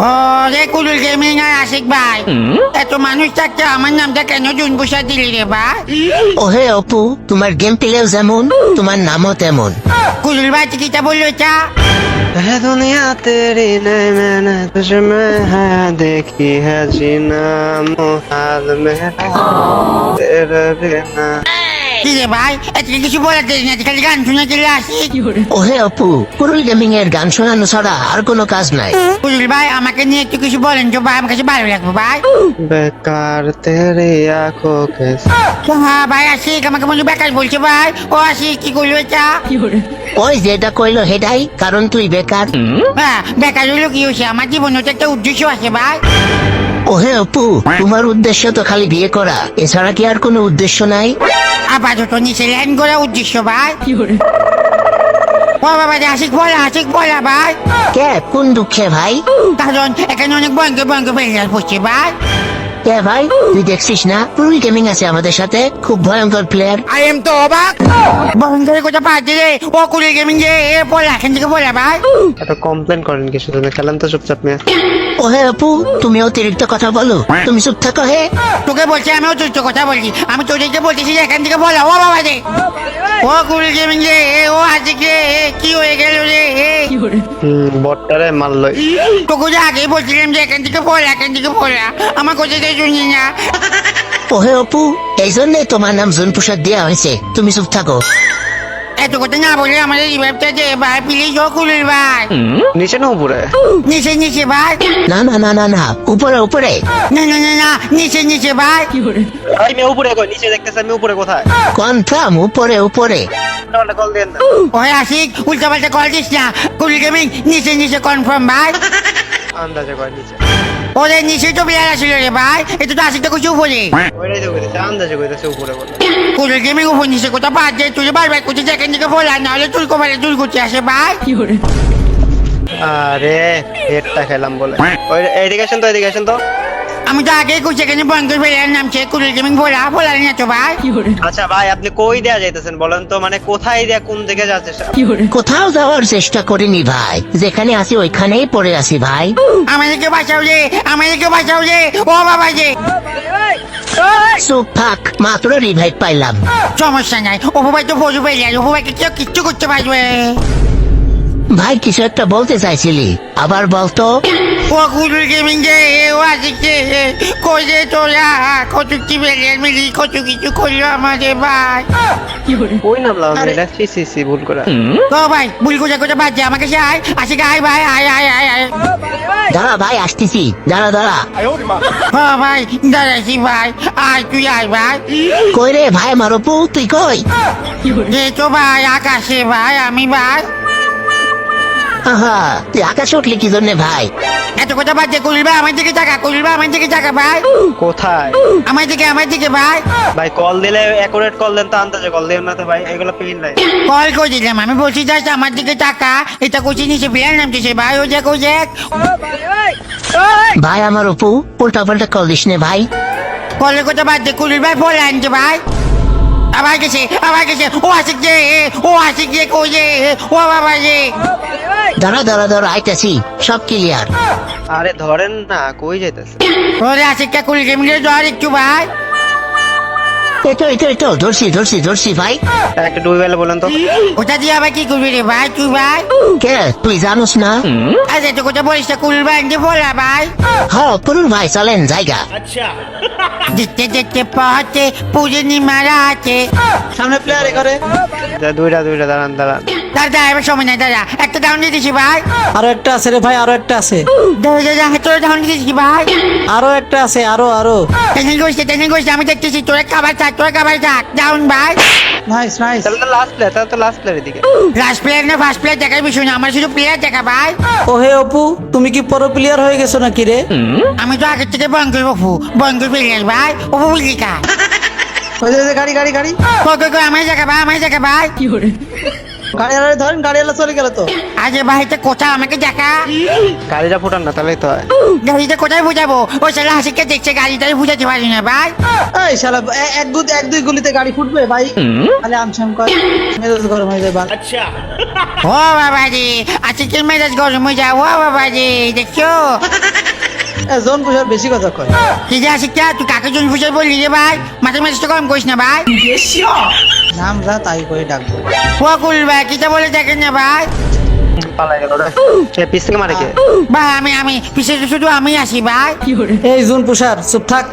ও রে কুলুল গেমিং আর আশিক ভাই এত মানুষ থাকতে আমার নামটা কেন জুনবুসা দিলি রে ভাই ওহে অপু তোমার গেম প্লেও যেমন তোমার নামও তেমন কুলুল ভাই কিটা বললো এটা है दुनिया तेरी नहीं मैंने तुझ में है देखी है जीना मुहाल मेरा तेरे बिना কি রে ভাই? এত কিছু বলার না খালি গান শুনে চলে আসি ওহে অপু কুরুল গেমিং এর গান শোনানো ছাড়া আর কোনো কাজ নাই। কুরুল ভাই আমাকে নিয়ে একটু কিছু বলেন তো ভাই আমার কাছে ভালো লাগবে ভাই। বেকার তেরে আঁখো কে হ্যাঁ ভাই আসি আমাকে মনে বেকার বলছে ভাই। ও আশিক কি করল এটা? ওই যেটা কইলো হেটাই কারণ তুই বেকার। হ্যাঁ বেকার হইল কি হয়েছে? আমার জীবনে একটা উদ্দেশ্য আছে ভাই। ওহে অপু তোমার উদ্দেশ্য তো খালি বিয়ে করা। এছাড়া কি আর কোনো উদ্দেশ্য নাই? আপাতত নিচে ল্যান্ড করা উদ্দেশ্য ভাই। ও বাবা আশিক বলা আশিক বলা ভাই। কে? কোন দুঃখে ভাই? কারণ এখানে অনেক বয়ঙ্কে বয়ঙ্কে বেরিয়ে পড়ছে ভাই। কে ভাই? তুই দেখছিস না? কুরুল গেমিং আছে আমাদের সাথে। খুব ভয়ঙ্কর প্লেয়ার আই এম তো অবাক ভয়ঙ্কর কথা পাচ্ছি রে। ও কুড়ি গেমিং যে এ বলা এখান থেকে বলা ভাই। একটা কমপ্লেন করেন কি শুধু? খেলেন তো চুপচাপ মেয়ে ওহে অপু তুমি অতিরিক্ত কথা বলো। তুমি চুপ থাকো হে। তোকে বলছি আমি অতিরিক্ত কথা বলছি। আমি তোদেরকে বলতেছি যে এখান থেকে বলা ও বাবা রে। ও কুড়ি গেমিং যে এ ও আজকে এ কি হয়ে গেল রে এ। হম বটটারে মারলো। তোকে যে আগেই বলছিলাম যে এখান থেকে বলা এখান থেকে বলা আমার কথা তো শুনি না ওহে অপু এই জন্যই তোমার নাম জুন প্রসাদ দেওয়া হয়েছে। তুমি চুপ থাকো। এত কথা না বলে আমাদের রিভাইভটা দে ভাই প্লিজ ও কুলির ভাই। নিচে না উপরে। নিচে নিচে ভাই। না না না না না উপরে উপরে। না না না না নিচে নিচে ভাই। ভাই মেয়ে উপরে কই? নিচে দেখতেছে আমি উপরে কোথায়? কনফার্ম উপরে উপরে। কল দেন। না ওই আশিক উল্টা পাল্টা কল দিস না। কুলি গেমিং নিচে নিচে কনফার্ম ভাই। আন্দাজে কয় নিচে। ওরে নিচে তো বিয়ার আসলে রে ভাই এটা তো আসিতে কিছু উপরে। ওইটাই তো কইতেছে আন্দাজে কইতেছে উপরে বলে। কুলি গেমিং উপর নিচে কোথা বাদ দে তুই বারবার করছিস এখান থেকে বলা নাহলে তুই কমালে তুই করতে আসে ভাই। আরে হেডটা খেলাম বলে। ওই এদিকে আসেন তো এদিকে আসেন তো। আমি তো আগেই করছি এখানে বঙ্গের বেলার নামছে কুলি গেমিং বলা বলা না তো ভাই। আচ্ছা ভাই আপনি কই দেয়া যাইতেছেন বলেন তো? মানে কোথায় দেয়া কোন দিকে যাচ্ছে? কোথাও যাওয়ার চেষ্টা করিনি ভাই। যেখানে আছি ওইখানেই পড়ে আছি ভাই। আমাদেরকে বাঁচাও রে আমাদেরকে বাঁচাও রে ও বাবা যে। চুপ থাক মাত্র রিভাইভ পাইলাম। সমস্যা নাই অপু ভাই তো ফজু পেয়ে যায় অপু কেউ কিচ্ছু করতে পারবে। ভাই কিছু একটা বলতে চাইছিলি। আবার বলতো? ও কুলুর গেমিং যে ও কই যে তোরা? কত কি বেরিয়ে মিলি? কিছু করল আমাদের ভাই। কই নামলাম আমি এটা সি সি সি ভুল করে। ও ভাই ভুল কোজা কোজা বাদ যা আমাকে সে আয়। আসি আয় ভাই আয় আয় আয় আয়। দাঁড়া ভাই আসতেছি। দাঁড়া দাঁড়া। ও ভাই দাঁড়াইছি ভাই। আয় তুই আয় ভাই। কই রে ভাই মারপু তুই কই? যে তো ভাই আকাশে ভাই আমি ভাই। তুই আকাশে উঠলি কি জন্য ভাই? এত কথা বাদ দিয়ে কুলির ভাই আমার দিকে টাকা কুলির ভাই আমার দিকে টাকা ভাই। কোথায়? আমার দিকে আমার দিকে ভাই। ভাই কল দিলে অ্যাকুরেট কল দেন তো আন্দাজে কল দেন না তো ভাই এগুলো পেইন নাই। কল করে দিলাম আমি বলছি যাস আমার দিকে টাকা এটা করছি নিচে বিয়ার নামতেছে ভাই ও ও দেখ। ভাই আমার অপু উল্টা পাল্টা কল দিস নে ভাই। কলের কথা বাদ দিয়ে কুলির ভাই বলে আনছে ভাই। আবার গেছে আবার গেছে ও আসিক যে ও আসিক যে কই যে ও বাবা যে। দাঁড়া দাঁড়া দাঁড়া আইতাছি সব ক্লিয়ার আরে ধরেন না কই যাইতেছে? ওরে আসিকটা কুলি গেমিং জ্বর একটু ভাই। এতো এতো এতো ধরছি ধরছি ধরছি ভাই। একটা ডুবে গেলে বলেন তো। ওটা দিয়ে আবার কি করবি রে ভাই তুই ভাই? কে তুই জানোস না? আচ্ছা তো কোথা বলিস না কুলির ভাই আনতে বলা ভাই। হ পুরুল ভাই চলেন জায়গা। দেখতে দেখতে পথে পূর্ণিমা রাতে সামনে প্লেয়ার করে দুইটা দুইটা দাঁড়ান দাঁড়ান। দাদা এবার সময় নাই দাদা একটা ডাউন ভাই। আরও একটা আছে রে ভাই আরও একটা আছে। দাদা দাদা তোরা ডাউন দিয়ে ভাই। আরও একটা আছে আরও আরও। টেনশন করিস না, টেনশন করিস আমি দেখতেছি তোরা খাবার থাক তোরা খাবার থাক। ডাউন ভাই। নাইস নাইস তাহলে তো লাস্ট প্লেয়ার তাহলে তো লাস্ট প্লেয়ার এদিকে। লাস্ট প্লেয়ার না ফার্স্ট প্লেয়ার দেখার বিষয় না আমার শুধু প্লেয়ার দেখা ভাই। ও হে অপু তুমি কি প্রো প্লেয়ার হয়ে গেছো নাকি রে? আমি তো আগের থেকে বঙ্গের বফু বঙ্গের প্লেয়ার ভাই। অপু বুঝলি কা? ওই যে, ওই যে গাড়ি গাড়ি গাড়ি। কই কই কই আমার জায়গা ভাই আমার জায়গা ভাই। গাড়িওয়ালা ধরেন গাড়িওয়ালা চলে গেল তো। আরে ভাই এটা কোথায়? আমাকে দেখা। গাড়িটা ফুটান না তাহলেই তো গাড়িটা কোথায় বুঝাবো ওই সালা হাসিকে দেখছে গাড়িটাই বুঝাতে পারি না ভাই। এই শালা এ- এক গুদ এক দুই গুলিতে গাড়ি ফুটবে ভাই? খালি আমসাম কর মেজাজ গরম হয়ে যায় বাল ও বাবা রে আজকে মেজাজ গরম হয়ে যায় ও বাবা রে দেখছ? এ, জন পুষার বেশি কথা কয়। কি যে আশিকা তুই কাকে জন ফুসাই বললি রে ভাই? মাথা মেজাজটা গরম করিস না ভাই। নাম যা তাই করে ডাকবো। ও কুল ভাই কিটা বলে দেখেন না ভাই? পালাই গেল পিস থেকে মারে কে? ভাই আমি আমি শুধু আমি আসি ভাই। এই জুন পুষার চুপ থাক।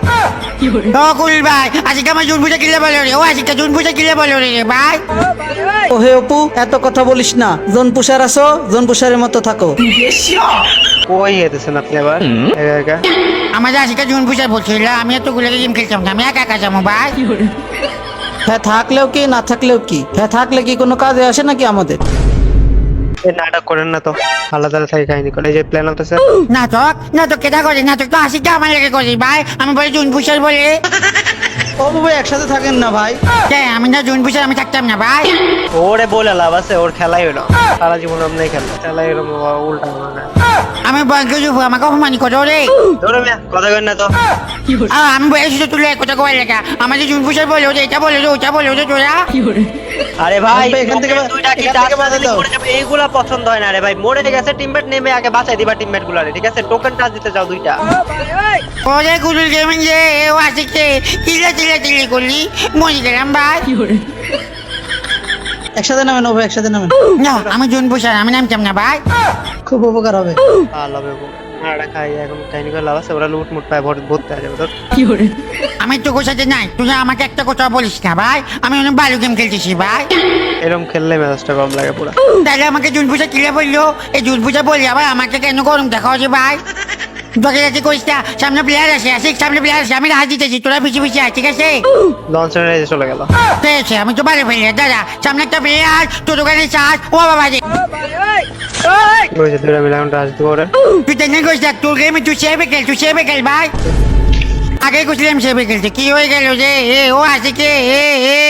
ও কুল ভাই আজকে আমার জুন কিলে বলো রে? ও আজকে জুন পুজা কিলে বলো রে ভাই। ও হে অপু এত কথা বলিস না। জন পুষার আসো জন পুষারের মতো থাকো। কই যেতেছেন আপনি আবার? একা একা? আমাদের আজকে জুন পুজা বলছিল আমি এতগুলো গেম খেলতাম না আমি একা একা যাব ভাই। হ্যাঁ থাকলেও কি না থাকলেও কি? হ্যাঁ থাকলে কি কোনো কাজে আসে নাকি আমাদের? এই নাটক করেন না তো। আলাদা আলাদা থাকি কাহিনী করে। এই যে প্ল্যান হতেছে। নাটক নাটক কেটা করে নাটক তো আমার লেগে ভাই। আমি বলি জুন পুষার বলে। ও ভাই একসাথে থাকেন না ভাই? কে, আমি না জুন পুষার আমি থাকতাম না ভাই। ওরে বলে লাভ আছে ওর খেলাই হলো। সারা জীবন আপনি খেলা খেলাই এরকম উল্টা আমি বয়স্ক যুব আমাকে অপমান করো রে। ধরো মিয়া কথা করেন না তো। আর আমি বয়স তুলে কথা কবার লেখা। আমাদের জুন পুষার বলো যে এটা বলে যে ওটা বলো যে তোরা। আরে ভাই এখান থেকে কি এইগুলা পছন্দ হয় না রে ভাই। মরে গেছে টিমমেট নেমে আগে বাঁচাই দিবা টিমমেট গুলারে ঠিক আছে? টোকেন টাচ দিতে যাও দুইটা। ওরে কুলুল গেমিং যে ও আজকে চিল্লা চিল্লা চিল্লি করলি। মরে গেলাম ভাই। একসাথে নামেন ও ভাই একসাথে নামেন। না আমি জুন পুষার আমি নামতাম না ভাই। খুব উপকার হবে। ভালো হবে মারা খাই এখন কাহিনী করে লাভ আছে ওরা লুট মুট পায় ভর ভরতে আসবে তোর। আমি তো গোছাতে নাই তুই আমাকে একটা কথা বলিস না ভাই আমি অনেক ভালো গেম খেলতেছি ভাই। এরকম খেললে মেজাজটা গরম লাগে পুরো। তাহলে আমাকে জুন পুজা কিলে বলল? এই জুন পুজা বললি আবার আমাকে কেন গরম দেখা হচ্ছে ভাই? তোকে যাতে করিস না সামনে প্লেয়ার আছে আসে সামনে প্লেয়ার আছে আমি হাত দিতেছি তোরা পিছিয়ে পিছিয়ে আয় ঠিক আছে লঞ্চের রেজে চলে গেল ঠিক আছে আমি তো ভালো ফেলি দাদা সামনে একটা প্লেয়ার তোর দোকানে চাষ ও বাবা রে ওই যে দুইটা মিলে এখন টাচ দিব ওরে তুই টেনে করিস না তোর গেমে তুই সেবে খেল তুই সেবে খেল ভাই আগে কুছলাম সেবে খেলতে কি হয়ে গেল যে এ ও আছে কে এ এ